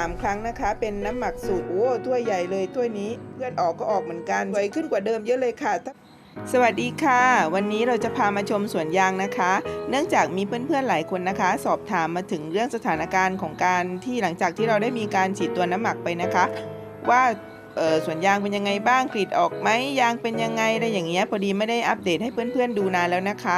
3 ครั้งนะคะ เป็นน้ำหมักสูตรโอ้ถ้วยใหญ่เลยถ้วยนี้เพื่อนออกก็ออกเหมือนกันสวยขึ้นกว่าเดิมเยอะเลยค่ะสวัสดีค่ะ วันนี้เราจะพามาชมสวนยางนะคะ เนื่องจากมีเพื่อนๆหลายคนนะคะ สอบถามมาถึงเรื่องสถานการณ์ของการที่หลังจากที่เราได้มีการฉีดตัวน้ำหมักไปนะคะ ว่าสวนยางเป็นยังไงบ้างกรีดออกไหมยางเป็นยังไงอะไรอย่างเงี้ยพอดีไม่ได้อัปเดตให้เพื่อนๆดูนานแล้วนะคะ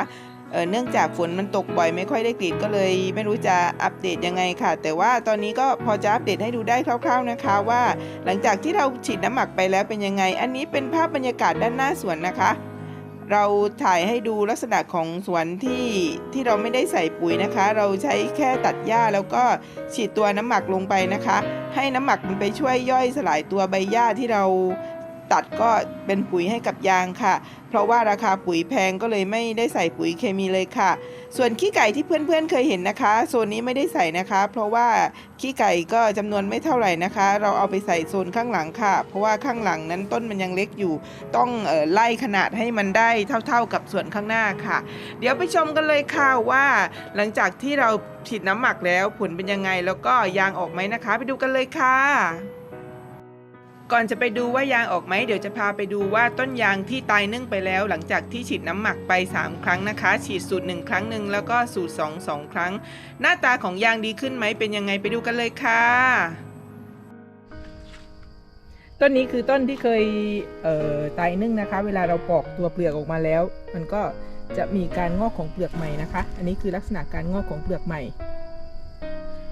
เเนื่องจากฝนมันตกบ่อยไม่ค่อยได้กรีดก็เลย ไม่รู้จะอัปเดตยังไงค่ะ แต่ว่าตอนนี้ก็พอจะอัปเดตให้ดูได้คร่าว ๆนะคะ ว่า หลังจากที่เราฉีดน้ำหมักไปแล้วเป็นยังไง อันนี้เป็นภาพบรรยากาศด้านหน้าสวนนะคะ เราถ่ายให้ดูลักษณะของสวนที่ที่เราไม่ได้ใส่ปุ๋ยนะคะ เราใช้แค่ตัดหญ้าแล้วก็ฉีดตัวน้ำหมักลงไปนะคะ ให้น้ำหมักมันไปช่วยย่อยสลายตัวใบหญ้าที่เรา ตัดก็เป็นปุ๋ยให้กับยางค่ะ เพราะว่าราคาปุ๋ยแพงก็เลยไม่ได้ใส่ปุ๋ยเคมีเลยค่ะ ส่วนขี้ไก่ที่เพื่อนๆเคยเห็นนะคะโซนนี้ไม่ได้ใส่นะคะ เพราะว่าขี้ไก่ก็จำนวนไม่เท่าไหร่นะคะ เราเอาไปใส่โซนข้างหลังค่ะ เพราะว่าข้างหลังนั้นต้นมันยังเล็กอยู่ ต้องออไล่ขนาดให้มันได้เท่า ๆกับส่วนข้างหน้าค่ะ เดี๋ยวไปชมกันเลยค่ะว่าหลังจากที่เราฉีดน้ำหมักแล้วผลเป็นยังไงแล้วก็ยางออกไหมนะคะ ไปดูกันเลยค่ะ ก่อนจะไปดูว่ายางออกไหมเดี๋ยวจะพาไปดูว่าต้นยางที่ตายนึ่งไปแล้ว หลังจากที่ฉีดน้ำหมักไป 3 ครั้งนะคะ ฉีดสูตร 1 ครั้งหนึ่งแล้วก็สูตร2 2 ครั้ง หน้าตาของยางดีขึ้นไหมเป็นยังไงไปดูกันเลยค่ะ ต้นนี้คือต้นที่เคยเอ่อตายนึ่งนะคะ เวลาเราปอกตัวเปลือกออกมาแล้ว มันก็จะมีการงอกของเปลือกใหม่นะคะ อันนี้คือลักษณะการงอกของเปลือกใหม่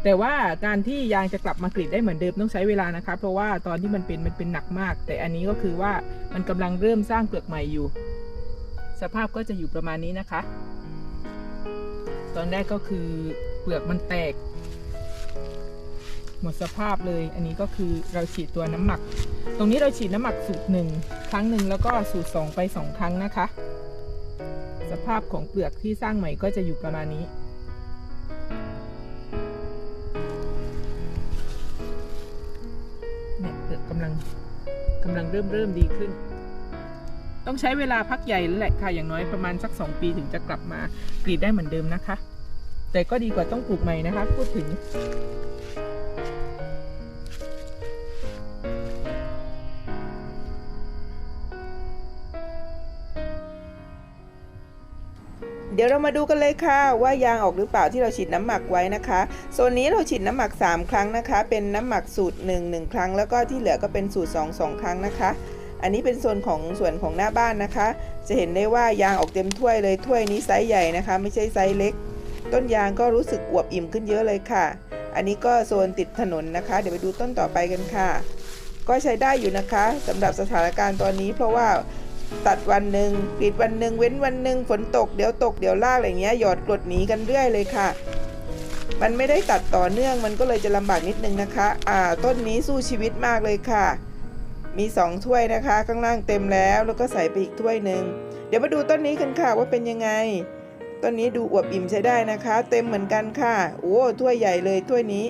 แต่ว่าการที่ยางจะกลับมากรีดได้เหมือนเดิมต้องใช้เวลานะคะ เพราะว่าตอนที่มันเป็นมันเป็นหนักมาก แต่อันนี้ก็คือว่ามันกำลังเริ่มสร้างเปลือกใหม่อยู่ สภาพก็จะอยู่ประมาณนี้นะคะ ตอนแรกก็คือเปลือกมันแตก หมดสภาพเลย อันนี้ก็คือเราฉีดตัวน้ำหมัก ตรงนี้เราฉีดน้ำหมักสูตรหนึ่งครั้งหนึ่งแล้วก็สูตรสองไปสองครั้งนะคะ สภาพของเปลือกที่สร้างใหม่ก็จะอยู่ประมาณนี้ กำลังเริ่มเริ่มดีขึ้น ต้องใช้เวลาพักใหญ่แล้วแหละค่ะอย่างน้อยประมาณสัก 2 ปีถึงจะกลับมากรีดได้เหมือนเดิมนะคะ แต่ก็ดีกว่าต้องปลูกใหม่นะคะ พูดถึง เดี๋ยวเรามาดูกันเลยค่ะ ว่ายางออกหรือเปล่าที่เราฉีดน้ำหมักไว้นะคะโซนนี้เราฉีดน้ำหมัก 3 ครั้งนะคะ เป็นน้ำหมักสูตร 1 1 ครั้ง แล้วก็ที่เหลือก็เป็นสูตร 2 2 ครั้งนะคะ อันนี้เป็นโซนของส่วนของหน้าบ้านนะคะ จะเห็นได้ว่ายางออกเต็มถ้วยเลยถ้วยนี้ไซส์ใหญ่นะคะ ไม่ใช่ไซส์เล็ก ต้นยางก็รู้สึกอวบอิ่มขึ้นเยอะเลยค่ะ อันนี้ก็โซนติดถนนนะคะ เดี๋ยวไปดูต้นต่อไปกันค่ะ ก็ใช้ได้อยู่นะคะสำหรับสถานการณ์ตอนนี้เพราะว่า ตัดวันหนึ่งกรีดวันหนึ่งเว้นวันหนึ่งฝนตกเดี๋ยวตกเดี๋ยวลากอะไรเงี้ยหยอดกรดหนีกันเรื่อยเลยค่ะ มันไม่ได้ตัดต่อเนื่องมันก็เลยจะลำบากนิดนึงนะคะ อ่า ต้นนี้สู้ชีวิตมากเลยค่ะ มีสองถ้วยนะคะ ข้างล่างเต็มแล้วแล้วก็ใส่ไปอีกถ้วยหนึ่งเดี๋ยวมาดูต้นนี้กันค่ะว่าเป็นยังไงต้นนี้ดูอวบอิ่มใช้ได้นะคะ เต็มเหมือนกันค่ะโอ้ถ้วยใหญ่เลยถ้วยนี้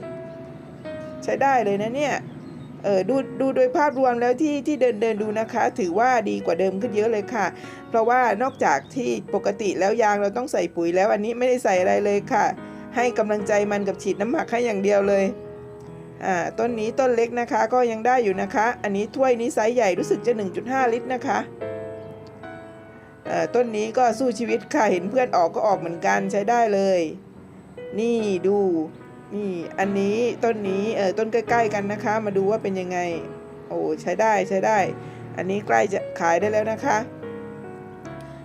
ใช้ได้เลยนะเนี่ย เออดูดูโดยภาพรวมแล้วที่ที่เดินเดินดูนะคะ ถือว่าดีกว่าเดิมขึ้นเยอะเลยค่ะ เพราะว่านอกจากที่ปกติแล้วยางเราต้องใส่ปุ๋ยแล้วอันนี้ไม่ได้ใส่อะไรเลยค่ะ ให้กำลังใจมันกับฉีดน้ำหมักให้อย่างเดียวเลยอ่าต้นนี้ต้นเล็กนะคะก็ยังได้อยู่นะคะ อันนี้ถ้วยนี้ไซส์ใหญ่รู้สึกจะ 1.5 ลิตรนะคะต้นนี้ก็สู้ชีวิตค่ะ เห็นเพื่อนออกก็ออกเหมือนกันใช้ได้เลย นี่ดู นี่อันนี้ต้นนี้เออต้นใกล้ๆกันนะคะ มาดูว่าเป็นยังไง โอ้ใช้ได้ใช้ได้ อันนี้ใกล้จะขายได้แล้วนะคะ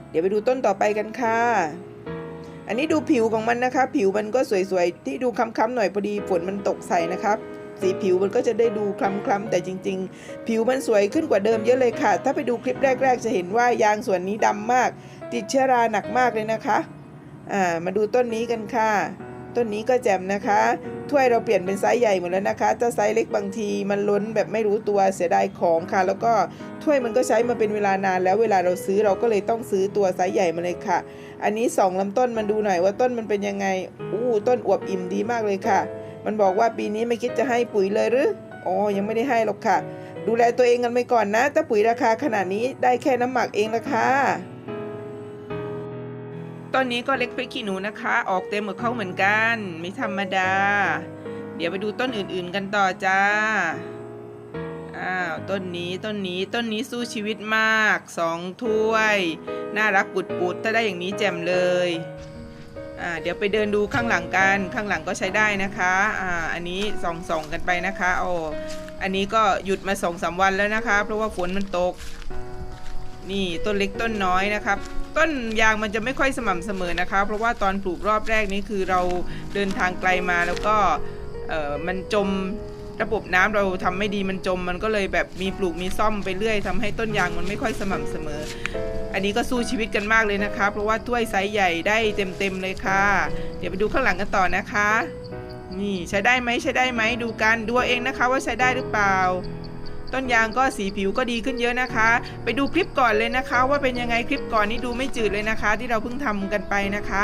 เดี๋ยวไปดูต้นต่อไปกันค่ะ อันนี้ดูผิวของมันนะคะ ผิวมันก็สวยๆที่ดูคล้ำๆหน่อยพอดีฝนมันตกใส่นะครับสีผิวมันก็จะได้ดูคล้ำๆแต่จริง ๆ ผิวมันสวยขึ้นกว่าเดิมเยอะเลยค่ะ ถ้าไปดูคลิปแรก ๆ จะเห็นว่ายางส่วนนี้ดำมาก ติดเชื้อราหนักมากเลยนะคะ อ่า มาดูต้นนี้กันค่ะ ต้นนี้ก็แจ่มนะคะ ถ้วยเราเปลี่ยนเป็นไซส์ใหญ่หมดแล้วนะคะ ถ้าไซส์เล็กบางทีมันล้นแบบไม่รู้ตัวเสียดายของค่ะ แล้วก็ถ้วยมันก็ใช้มาเป็นเวลานานแล้วเวลาเราซื้อเราก็เลยต้องซื้อตัวไซส์ใหญ่มาเลยค่ะ อันนี้สองลำต้นมันดูหน่อยว่าต้นมันเป็นยังไง อู้ต้นอวบอิ่มดีมากเลยค่ะ มันบอกว่าปีนี้ไม่คิดจะให้ปุ๋ยเลยหรืออ๋อยังไม่ได้ให้หรอกค่ะ ดูแลตัวเองกันไปก่อนนะ ถ้าปุ๋ยราคาขนาดนี้ได้แค่น้ำหมักเองละค่ะ ต้นนี้ก็เล็กพริกขี้หนูนะคะ ออกเต็มกับเขาเหมือนกัน ไม่ธรรมดา เดี๋ยวไปดูต้นอื่นๆกันต่อจ้าอ้าวต้นนี้ต้นนี้ต้นนี้สู้ชีวิตมากสองถ้วย น่ารักปุดปุดๆถ้าได้อย่างนี้แจ่มเลยอ่าเดี๋ยวไปเดินดูข้างหลังกันข้างหลังก็ใช้ได้นะคะอ่าอันนี้ส่องส่องกันไปนะคะโอ้อันนี้ก็หยุดมาสองสามวันแล้วนะคะ เพราะว่าฝนมันตก นี่ต้นเล็กต้นน้อยนะครับ ต้นยางมันจะไม่ค่อยสม่ำเสมอนะคะ เพราะว่าตอนปลูกรอบแรกนี้คือเราเดินทางไกลมาแล้วก็มันจมระบบน้ำเราทำไม่ดีมันจม มันก็เลยแบบมีปลูกมีซ่อมไปเรื่อยทำให้ต้นยางมันไม่ค่อยสม่ำเสมอ อันนี้ก็สู้ชีวิตกันมากเลยนะคะ เพราะว่าถ้วยไซส์ใหญ่ได้เต็มๆเลยค่ะ เดี๋ยวไปดูข้างหลังกันต่อนะคะ นี่ใช้ได้ไหมใช้ได้ไหมดูกันดูเองนะคะว่าใช้ได้หรือเปล่า ต้นยางก็สีผิวก็ดีขึ้นเยอะนะคะ ไปดูคลิปก่อนเลยนะคะ ว่าเป็นยังไงคลิปก่อนนี้ดูไม่จืดเลยนะคะ ที่เราเพิ่งทำกันไปนะคะ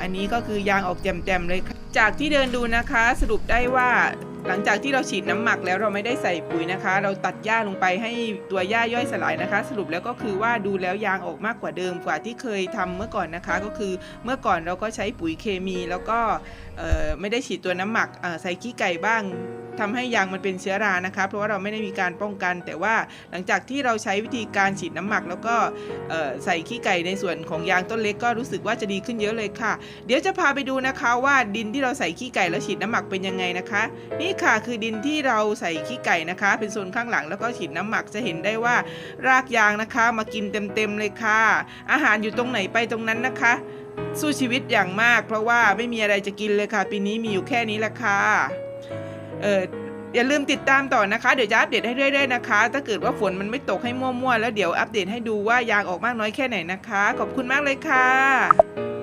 อันนี้ก็คือยางออกแจ่มๆเลยค่ะจากที่เดินดูนะคะสรุปได้ว่าหลังจากที่เราฉีดน้ำหมักแล้วเราไม่ได้ใส่ปุ๋ยนะคะ เราตัดหญ้าลงไปให้ตัวหญ้าย่อยสลายนะคะ สรุปแล้วก็คือว่าดูแล้วยางออกมากกว่าเดิมกว่าที่เคยทำเมื่อก่อนนะคะ ก็คือเมื่อก่อนเราก็ใช้ปุ๋ยเคมี แล้วก็ไม่ได้ฉีดตัวน้ำหมักใส่ขี้ไก่บ้าง ทำให้ยางมันเป็นเชื้อรานะคะเพราะว่าเราไม่ได้มีการป้องกัน แต่ว่าหลังจากที่เราใช้วิธีการฉีดน้ำหมัก แล้วก็ใส่ขี้ไก่ในส่วนของยางต้นเล็กก็รู้สึกว่าจะดีขึ้นเยอะเลยค่ะ เดี๋ยวจะพาไปดูนะคะว่าดินที่เราใส่ขี้ไก่แล้วฉีดน้ำหมักเป็นยังไงนะคะ นี่ค่ะคือดินที่เราใส่ขี้ไก่นะคะ เป็นส่วนข้างหลังแล้วก็ฉีดน้ำหมักจะเห็นได้ว่ารากยางนะคะมากินเต็มๆเลยค่ะ อาหารอยู่ตรงไหนไปตรงนั้นนะคะ สู้ชีวิตอย่างมาก เพราะว่าไม่มีอะไรจะกินเลยค่ะ ปีนี้มีอยู่แค่นี้แหละค่ะ เอออย่าลืมติดตามต่อนะคะ เดี๋ยวจะอัปเดตให้เรื่อยๆนะคะ ถ้าเกิดว่าฝนมันไม่ตกให้มั่วๆ แล้วเดี๋ยวอัปเดตให้ดูว่ายางออกมากน้อยแค่ไหนนะคะ ขอบคุณมากเลยค่ะ